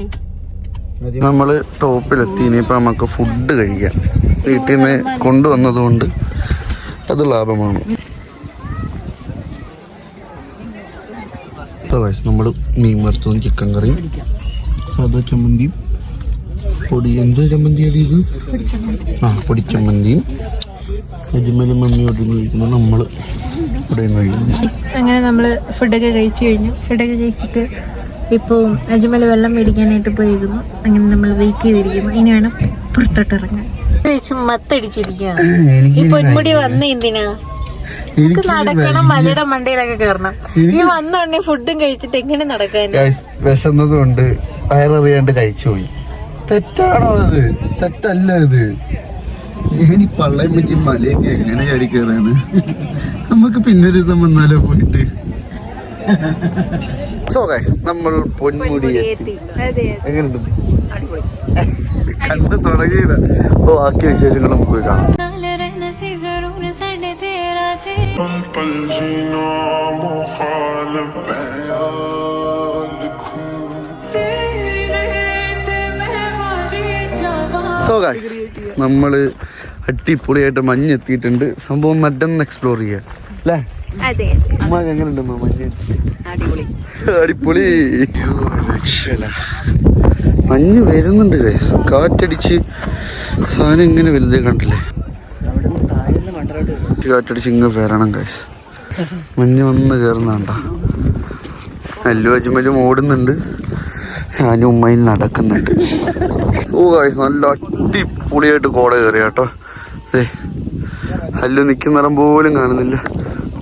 അല്ലേ നമ്മൾ ടോപ്പിലെത്തി. ഇനിയിപ്പോ നമുക്ക് ഫുഡ് കഴിക്കാം. വീട്ടിൽ നിന്ന് കൊണ്ടുവന്നത് കൊണ്ട് അത് ലാഭമാണ് നമ്മൾ മീൻ വറുത്തതും ചിക്കൻ കറിയും സാധാ ചമ്മന്തിയും പൊടി എന്ത് ചമ്മന്തിയാണ് ഇത്? ആ പൊടി ചമ്മന്തിയും അജ്മലും മമ്മിയോട് കഴിക്കുമ്പോൾ നമ്മൾ ഇവിടെ അങ്ങനെ നമ്മൾ ഫുഡൊക്കെ കഴിച്ചു കഴിഞ്ഞു. ഫുഡൊക്കെ കഴിച്ചിട്ട് ഇപ്പോൾ അജ്മൽ വെള്ളം മേടിക്കാനായിട്ട് പോയിരുന്നു അങ്ങനെ നമ്മൾ വെയിറ്റ് ചെയ്തിരിക്കുന്നു. ഇനിയാണ് പുറത്തോട്ട് ഇറങ്ങാൻ. കഴിച്ച് മത്തടിച്ചിരിക്കുകയാണ്. ഈ പൊന്മുടി വന്ന എന്തിനാ? നമുക്ക് നടക്കണം മലയുടെ മണ്ടയിലൊക്കെ കയറണം. ഈ വന്നുണ്ടെങ്കിൽ ഫുഡും കഴിച്ചിട്ട് എങ്ങനെ നടക്കാൻ ഗൈസ് വിശന്നത് കൊണ്ട് വയററിയാണ്ട് കഴിച്ചുപോയി. തെറ്റാണോ അത്? തെറ്റല്ല ഇത്. ഇനി പള്ളയും പറ്റി മലയൊക്കെ എങ്ങനെ ചാടി കയറാണ് നമുക്ക് പിന്നൊരു ദിവസം വന്നാലോ പോയിട്ട്? സോ ഗൈസ് നമ്മൾ പൊന്മുടി എത്തി. എങ്ങനെയുണ്ട്? കണ്ടു തുടങ്ങിയത് അപ്പോൾ ബാക്കി വിശേഷങ്ങൾ നമുക്ക് പോയി കാണാം. സോ ഗൈസ് നമ്മൾ അടിപൊളിയായിട്ട് മഞ്ഞെത്തിയിട്ടുണ്ട്. സംഭവം നടന്ന് എക്സ്പ്ലോർ ചെയ്യുക അല്ലേ എങ്ങനെയുണ്ട് മഞ്ഞ്? അടിപൊളി. മഞ്ഞ് വരുന്നുണ്ട്. കാറ്റടിച്ച് സാധനം ഇങ്ങനെ വലുതേ കണ്ടില്ലേ? കാറ്റടിച്ച് ഇങ്ങനെ വരണം കാശ് മഞ്ഞ് വന്ന് കയറുന്നണ്ട അല്ലു അജ്മലും ഓടുന്നുണ്ട്. ഞാനും ഉമ്മയും നടക്കുന്നുണ്ട്. ഓ കാശ് നല്ല അടിപൊളിയായിട്ട് കോട കയറി കേട്ടോ ഏ അല്ലു നിൽക്കുന്നിടം പോലും കാണുന്നില്ല.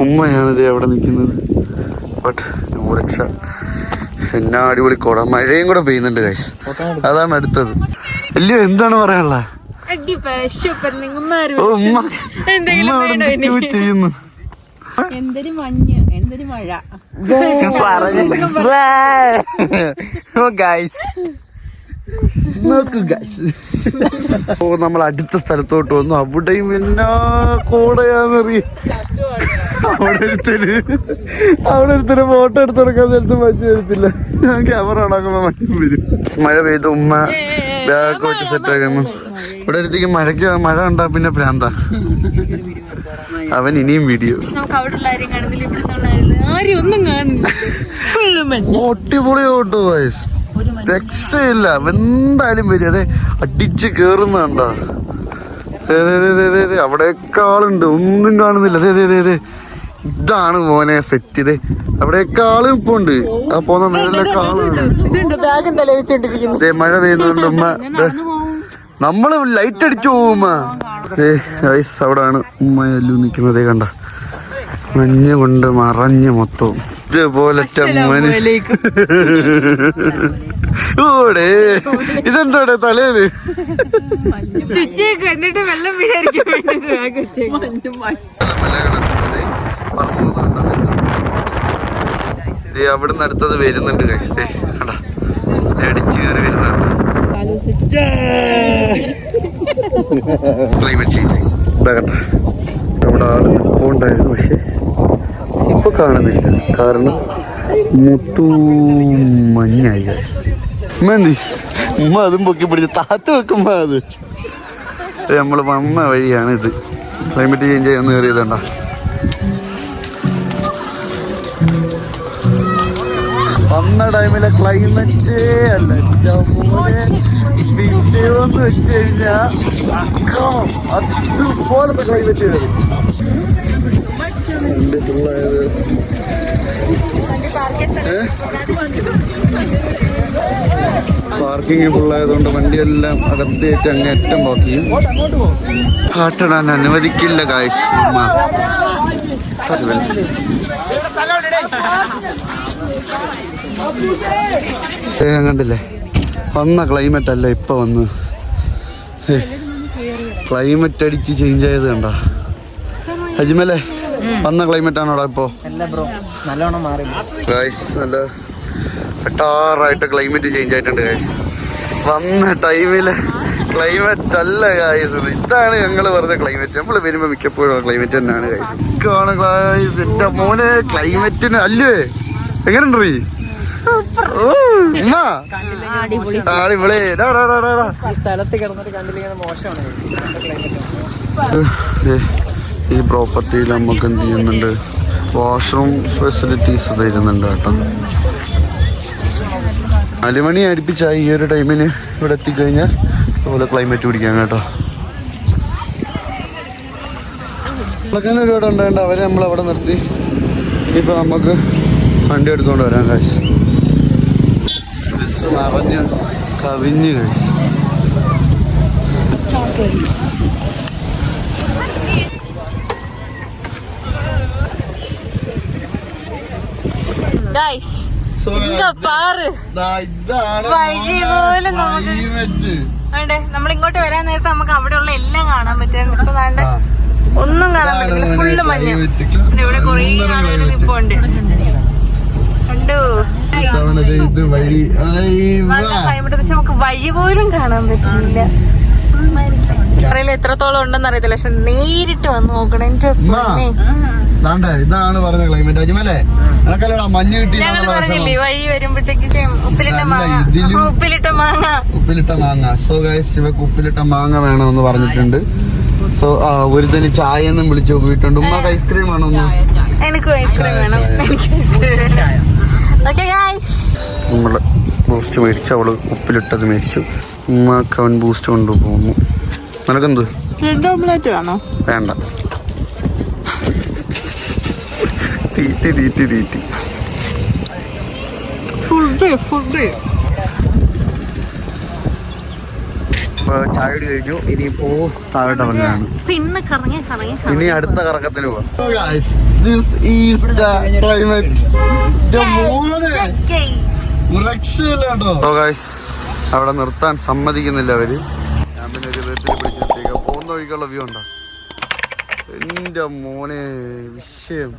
ഉമ്മയാണ് ഇതേ അവിടെ നിൽക്കുന്നത്. ബട്ട് രക്ഷ എന്നാ അടിപൊളി കോട. മഴയും കൂടെ പെയ്യുന്നുണ്ട് ഗൈസ് അതാണ് അടുത്തത്. അല്ലയോ എന്താണ് പറയാനുള്ള? ചെയ്യുന്നു. എന്തൊരു മഞ്ഞ് എന്തൊരു മഴ. നോക്കൂ ഗൈസ് ഓ നമ്മൾ അടുത്ത സ്ഥലത്തോട്ട് വന്നു. അവിടെയും എന്നാ കോടയാന്നറിയ. അവിടെ ഒരുത്തര് അവിടെ ഒരുത്തര് ഫോട്ടോ എടുത്തെടുക്കാൻ സ്ഥലത്ത് മഞ്ഞ് വരത്തില്ല. ഞാൻ ക്യാമറ ഉണ്ടാക്കുമ്പോ മഞ്ഞ് വരും. മഴ പെയ്ത് ഉമ്മ ബാഗ് വെച്ച് സെറ്റ് ആക്കുന്നു. ഇവിടെ ഒരുത്തേക്ക് മഴയ്ക്ക് മഴ ഉണ്ടാ പിന്നെ ഭ്രാന്ത. അവൻ ഇനിയും വീഡിയോ അടിപൊളി ഓട്ടോ വയസ് രക്ഷയില്ല. എന്തായാലും വരും. അതെ അടിച്ച് കേറുന്നുണ്ടോ അവിടെക്കാളുണ്ട് ആളുണ്ട്. ഒന്നും കാണുന്നില്ല. അതെ അതെ അതെ ഇതാണ് മോനെ സെറ്റ് ഇതേ അവിടെക്കാളും ആളും ഇപ്പൊ ഉണ്ട്. ആ പോന്ന ആളുണ്ട് മഴ പെയ്യുന്നുണ്ട് ഉമ്മ. നമ്മൾ ലൈറ്റ് അടിച്ചു പോകുമ്മ ഏ വയസ് അവിടാണ് ഉമ്മ അല്ലു നിക്കുന്നതേ കണ്ട? മഞ്ഞ് കൊണ്ട് മറഞ്ഞ് മൊത്തവും. ഇതുപോലത്തെ മനുഷ്യ ഓടെ ഇതെന്തോടെ തലേന്ന് എന്നിട്ട് വെള്ളം വീഴായിരിക്കും അവിടുന്ന് അടുത്തത് വരുന്നുണ്ട് കഴിച്ചേ ദേ അടിച്ച് കയറി വരുന്നുണ്ട്. ക്ലൈമറ്റ് ചേഞ്ച് ഇതാ കണ്ട? നമ്മുടെ ആൾ പോണ്ടായിരുന്നു പക്ഷെ. ഇപ്പൊ കാണുന്നില്ല. കാരണം മുത്തു മഞ്ഞായി. ഉമ്മ അതും പൊക്കി പിടിച്ച് താത്ത് വെക്കുമ്പോ അത്. നമ്മൾ വന്ന വഴിയാണ് ഇത്. ക്ലൈമറ്റ് ചേഞ്ച് ചെയ്യാൻ കയറിയതണ്ട. വന്ന ടൈമിലെ ക്ലൈമറ്റേ അല്ല. പിന്നെയോന്ന് വെച്ച് കഴിഞ്ഞാൽ ക്ലൈമറ്റ് പിള്ളേര് പാർക്കിംഗ് ഫുള്ളായതുകൊണ്ട് വണ്ടിയെല്ലാം അകത്തേറ്റ് അങ്ങേറ്റം പാർക്ക് ചെയ്യും പാട്ടിടാൻ അനുവദിക്കില്ല കാഴ്ച കണ്ടില്ലേ? വന്ന ക്ലൈമറ്റ് അല്ല ഇപ്പൊ വന്ന്. ക്ലൈമറ്റ് അടിച്ച് ചേഞ്ച് ആയത് കണ്ട. അജ്മലെ വന്ന ക്ലൈമറ്റ് ആണോടാ ഇപ്പോ? നല്ലോണം മാറി. ഗൈസ് നല്ല ടാറായിട്ട് ക്ലൈമറ്റ് ചേഞ്ച് ആയിട്ടുണ്ട് ഗൈസ് വന്ന ടൈമിൽ ക്ലൈമറ്റ് അല്ല ഗൈസ് ഇതാണ് ഞങ്ങൾ പറഞ്ഞ ക്ലൈമറ്റ് നമ്മൾ വരുമ്പോ മിക്കപ്പോഴും ക്ലൈമറ്റ് തന്നെയാണ് ഗൈസ് കാണ ഗൈസ് എന്റെ മോനെ ക്ലൈമറ്റിന് അല്ലേ? എങ്ങനെയുണ്ട് റീ? അടിപൊളി. സ്ഥലത്ത് കിടന്നിട്ട് മോശമാണ്. ഈ പ്രോപ്പർട്ടിയിൽ നമുക്ക് എന്ത് ചെയ്യുന്നുണ്ട്? വാഷ്റൂം ഫെസിലിറ്റീസ് തരുന്നുണ്ട് കേട്ടോ. നാലുമണി അടുപ്പിച്ച ഈ ഒരു ടൈമിന് ഇവിടെ എത്തിക്കഴിഞ്ഞാൽ അതുപോലെ ക്ലൈമറ്റ് പിടിക്കാം കേട്ടോ. ഒരു ഇവിടെ ഉണ്ടായിട്ട് അവരെ നമ്മൾ അവിടെ നിർത്തി. ഇനിയിപ്പോൾ നമുക്ക് വണ്ടി എടുത്തുകൊണ്ട് വരാം കാശ് നിറഞ്ഞ് കവിഞ്ഞ് കഴിച്ചു ഗൈസ് പാറ്. വഴി പോലെ നമുക്ക് വേണ്ടേ നമ്മൾ ഇങ്ങോട്ട് വരാൻ നേരത്തെ നമുക്ക് അവിടെയുള്ള എല്ലാം കാണാൻ പറ്റുമായിരുന്നു. ഇപ്പൊ വേണ്ട ഒന്നും കാണാൻ പറ്റില്ല. ഫുള്ള് മഞ്ഞ. പിന്നെ ഇവിടെ കൊറേ ആളുകൾ നിപ്പുണ്ട് കണ്ടു? വഴി. നല്ല ക്ലൈമറ്റ് പക്ഷെ നമുക്ക് വഴി പോലും കാണാൻ പറ്റുന്നില്ല അറിയില്ല എത്രത്തോളം ഉണ്ടെന്ന് അറിയത്തില്ല. പക്ഷെ നേരിട്ട് വന്ന് നോക്കണം. എന്റെ ദാണ്ടേ ഇതാണ് പറഞ്ഞ ക്ലൈമറ്റ് അജ്മലേ മഞ്ഞ് കിട്ടി ഞങ്ങൾ പറഞ്ഞില്ലേ വഴി വരുമ്പോഴത്തേക്ക് ഉപ്പിലിട്ട മാങ്ങ. ഉപ്പിലിട്ട മാങ്ങ. ഉപ്പിലിട്ട മാങ്ങ. സോ ഗൈസ് ഇവക്ക് ഉപ്പിലിട്ട മാങ്ങ വേണമെന്ന് പറഞ്ഞിട്ടുണ്ട്. സോ ഒരു തന്നെ ചായ എന്നും വിളിച്ചു പോയിട്ടുണ്ട് ഉമ്മക്ക് ഐസ്ക്രീം വേണം ചായ. എനിക്ക് ഐസ്ക്രീം വേണം. ഓക്കെ ഗൈസ് നമ്മൾ ബൂസ്റ്റ് മേടിച്ചു അവൾ ഉപ്പിലിട്ടത് മേടിച്ചു. ഉമ്മക്ക് അവൻ ബൂസ്റ്റ് കൊണ്ടുപോകുന്നു. നിനക്കെന്ത്? ബ്രെഡ് ഓംലെറ്റ് വേണോ? വേണ്ട. തീറ്റി തീറ്റി തീറ്റി. ഫുഡ് ഫുഡ് ഇപ്പൊ ചായ കഴിഞ്ഞു. ഇനിയിപ്പോ താഴോട്ട് ഇറങ്ങാണ്. പിന്നെ കറങ്ങി കറങ്ങി ഇനി അടുത്ത കറക്കത്തിന് പോവാം. അവിടെ നിർത്താൻ സമ്മതിക്കുന്നില്ല അവർ. ഞാൻ പിന്നെ ഒരു വീട്ടിൽ പിടിച്ച് നിർത്തിയേക്കാം. പോകുന്ന വഴിക്കുള്ള വ്യൂ ഉണ്ടോ എന്റെ മോനെ വിഷയം.